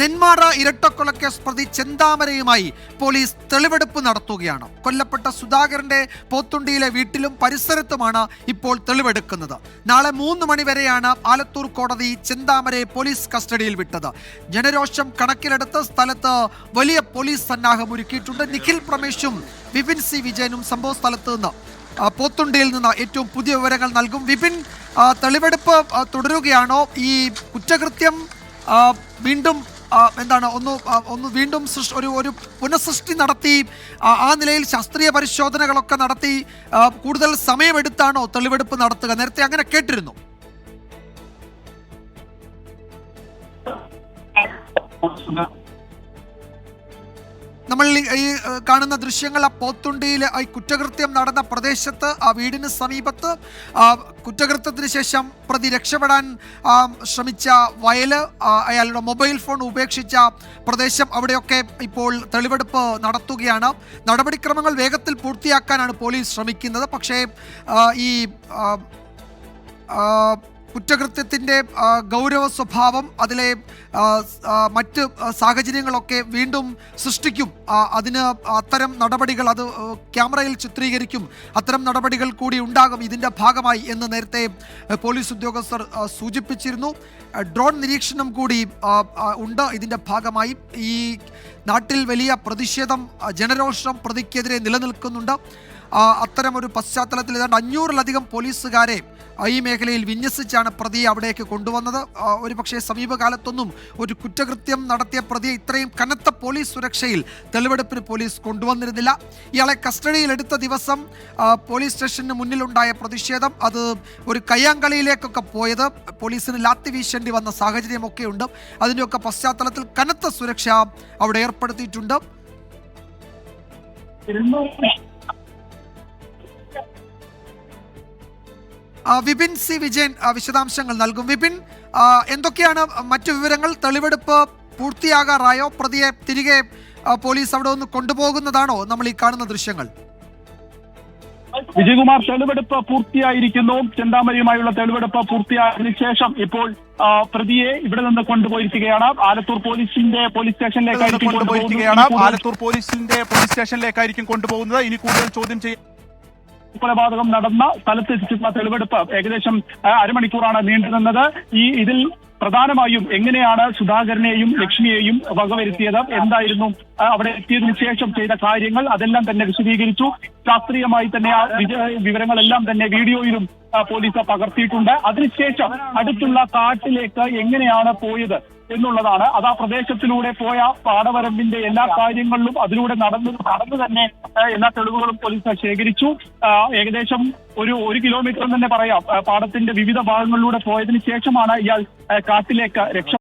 നെന്മാറ ഇരട്ടക്കൊലക്കേസ് പ്രതി ചെന്താമരയുമായി പോലീസ് തെളിവെടുപ്പ് നടത്തുകയാണ്. കൊല്ലപ്പെട്ട സുധാകരന്റെ പോത്തുണ്ടിയിലെ വീട്ടിലും പരിസരത്തുമാണ് ഇപ്പോൾ തെളിവെടുക്കുന്നത്. നാളെ മൂന്ന് മണിവരെയാണ് ആലത്തൂർ കോടതി ചെന്താമരയെ പോലീസ് കസ്റ്റഡിയിൽ വിട്ടത്. ജനരോഷം കണക്കിലെടുത്ത് സ്ഥലത്ത് വലിയ പോലീസ് സന്നാഹം ഒരുക്കിയിട്ടുണ്ട്. നിഖിൽ പ്രമേഷും വിപിൻ സി വിജയനും സംഭവ സ്ഥലത്ത് നിന്ന് പോത്തുണ്ടിയിൽ നിന്ന് ഏറ്റവും പുതിയ വിവരങ്ങൾ നൽകും. വിപിൻ തെളിവെടുപ്പ് തുടരുകയാണോ? ഈ കുറ്റകൃത്യം വീണ്ടും എന്താണ് ഒന്ന് ഒന്ന് വീണ്ടും സൃഷ്- ഒരു ഒരു പുനഃസൃഷ്ടി നടത്തി ആ, നിലയിൽ ശാസ്ത്രീയ പരിശോധനകളൊക്കെ നടത്തി കൂടുതൽ സമയമെടുത്താണോ തെളിവെടുപ്പ് നടത്തുക. നേരത്തെ അങ്ങനെ കേട്ടിരുന്നു. നമ്മൾ ഈ- കാണുന്ന ദൃശ്യങ്ങൾ ആ പോത്തുണ്ടിയിൽ ഈ കുറ്റകൃത്യം നടന്ന പ്രദേശത്ത് ആ വീടിന് സമീപത്ത് കുറ്റകൃത്യത്തിന് ശേഷം പ്രതി രക്ഷപ്പെടാൻ ശ്രമിച്ച വയൽ അയാളുടെ മൊബൈൽ ഫോൺ ഉപേക്ഷിച്ച പ്രദേശം അവിടെയൊക്കെ ഇപ്പോൾ തെളിവെടുപ്പ് നടത്തുകയാണ്. നടപടിക്രമങ്ങൾ വേഗത്തിൽ പൂർത്തിയാക്കാനാണ് പോലീസ് ശ്രമിക്കുന്നത്. പക്ഷേ ഈ കുറ്റകൃത്യത്തിന്റെ ഗൗരവ സ്വഭാവം അതിലെ മറ്റ് സാഹചര്യങ്ങളൊക്കെ വീണ്ടും സൃഷ്ടിക്കും. അതിന് അത്തരം നടപടികൾ അത് ക്യാമറയിൽ ചിത്രീകരിക്കും. അത്തരം നടപടികൾ കൂടി ഉണ്ടാകും ഇതിന്റെ ഭാഗമായി എന്ന് നേരത്തെ പോലീസ് ഉദ്യോഗസ്ഥർ സൂചിപ്പിച്ചിരുന്നു. ഡ്രോൺ നിരീക്ഷണം കൂടി ഉണ്ട് ഇതിന്റെ ഭാഗമായി. ഈ നാട്ടിൽ വലിയ പ്രതിഷേധം ജനരോഷം പ്രതിക്കെതിരെ നിലനിൽക്കുന്നുണ്ട്. അത്തരമൊരു പശ്ചാത്തലത്തിൽ ഏതാണ്ട് അഞ്ഞൂറിലധികം പോലീസുകാരെ ഈ മേഖലയിൽ വിന്യസിച്ചാണ് പ്രതിയെ അവിടേക്ക് കൊണ്ടുവന്നത്. ഒരു പക്ഷേ സമീപകാലത്തൊന്നും ഒരു കുറ്റകൃത്യം നടത്തിയ പ്രതിയെ ഇത്രയും കനത്ത പോലീസ് സുരക്ഷയിൽ തെളിവെടുപ്പിന് പോലീസ് കൊണ്ടുവന്നിരുന്നില്ല. ഇയാളെ കസ്റ്റഡിയിലെടുത്ത ദിവസം പോലീസ് സ്റ്റേഷന് മുന്നിലുണ്ടായ പ്രതിഷേധം അത് ഒരു കയ്യാങ്കളിയിലേക്കൊക്കെ പോയത് പോലീസിന് ലാത്തി വീശേണ്ടി വന്ന സാഹചര്യമൊക്കെ ഉണ്ട്. അതിന്റെയൊക്കെ പശ്ചാത്തലത്തിൽ കനത്ത സുരക്ഷ അവിടെ ഏർപ്പെടുത്തിയിട്ടുണ്ട്. വിപിൻ സി വിജയൻ വിശദാംശങ്ങൾ നൽകും. വിപിൻ എന്തൊക്കെയാണ് മറ്റു വിവരങ്ങൾ? തെളിവെടുപ്പ് പൂർത്തിയാകാറായോ? പ്രതിയെ തിരികെ പോലീസ് അവിടെ ഒന്ന് കൊണ്ടുപോകുന്നതാണോ? നമ്മൾ ഈ കാണുന്ന ദൃശ്യങ്ങൾ. വിജയകുമാർ തെളിവെടുപ്പ് പൂർത്തിയായിരിക്കുന്നു. ചെന്താമരയുമായുള്ള തെളിവെടുപ്പ് പൂർത്തിയായതിനു ശേഷം ഇപ്പോൾ പ്രതിയെ ഇവിടെ നിന്ന് കൊണ്ടുപോയിരിക്കുകയാണ്. ആലത്തൂർ പോലീസിന്റെ പോലീസ് സ്റ്റേഷനിലേക്കായിരിക്കും കൊണ്ടുപോയിരിക്കുകയാണ്. ആലത്തൂർ പോലീസിന്റെ പോലീസ് സ്റ്റേഷനിലേക്കായിരിക്കും കൊണ്ടുപോകുന്നത്. ഇനി കൂടുതൽ ചോദ്യം ചെയ്യും കൊലപാതകം നടന്ന സ്ഥലത്തെത്തിച്ചിട്ടുള്ള തെളിവെടുപ്പ് ഏകദേശം അരമണിക്കൂറാണ് നീണ്ടുനിന്നത് ഈ ഇതിൽ പ്രധാനമായും എങ്ങനെയാണ് സുധാകരനെയും ലക്ഷ്മിയെയും വകവരുത്തിയത് എന്തായിരുന്നു അവിടെ എത്തിയതിനു ശേഷം ചെയ്ത കാര്യങ്ങൾ അതെല്ലാം തന്നെ വിശദീകരിച്ചു. ശാസ്ത്രീയമായി തന്നെ ആ വിവരങ്ങളെല്ലാം തന്നെ വീഡിയോയിലും പോലീസ് പകർത്തിയിട്ടുണ്ട്. അതിനുശേഷം അടുത്തുള്ള കാട്ടിലേക്ക് എങ്ങനെയാണ് പോയത്? എന്നുള്ളതാണ്. അത് ആ പ്രദേശത്തിലൂടെ പോയ പാടവരമ്പിന്റെ എല്ലാ കാര്യങ്ങളിലും അതിലൂടെ നടന്നു നടന്നു തന്നെ എല്ലാ തെളിവുകളും പോലീസ് ശേഖരിച്ചു. ഏകദേശം ഒരു ഒരു കിലോമീറ്റർ തന്നെ പറയാം. പാടത്തിന്റെ വിവിധ ഭാഗങ്ങളിലൂടെ പോയതിനു ശേഷമാണ് ഇയാൾ കാട്ടിലേക്ക് രക്ഷ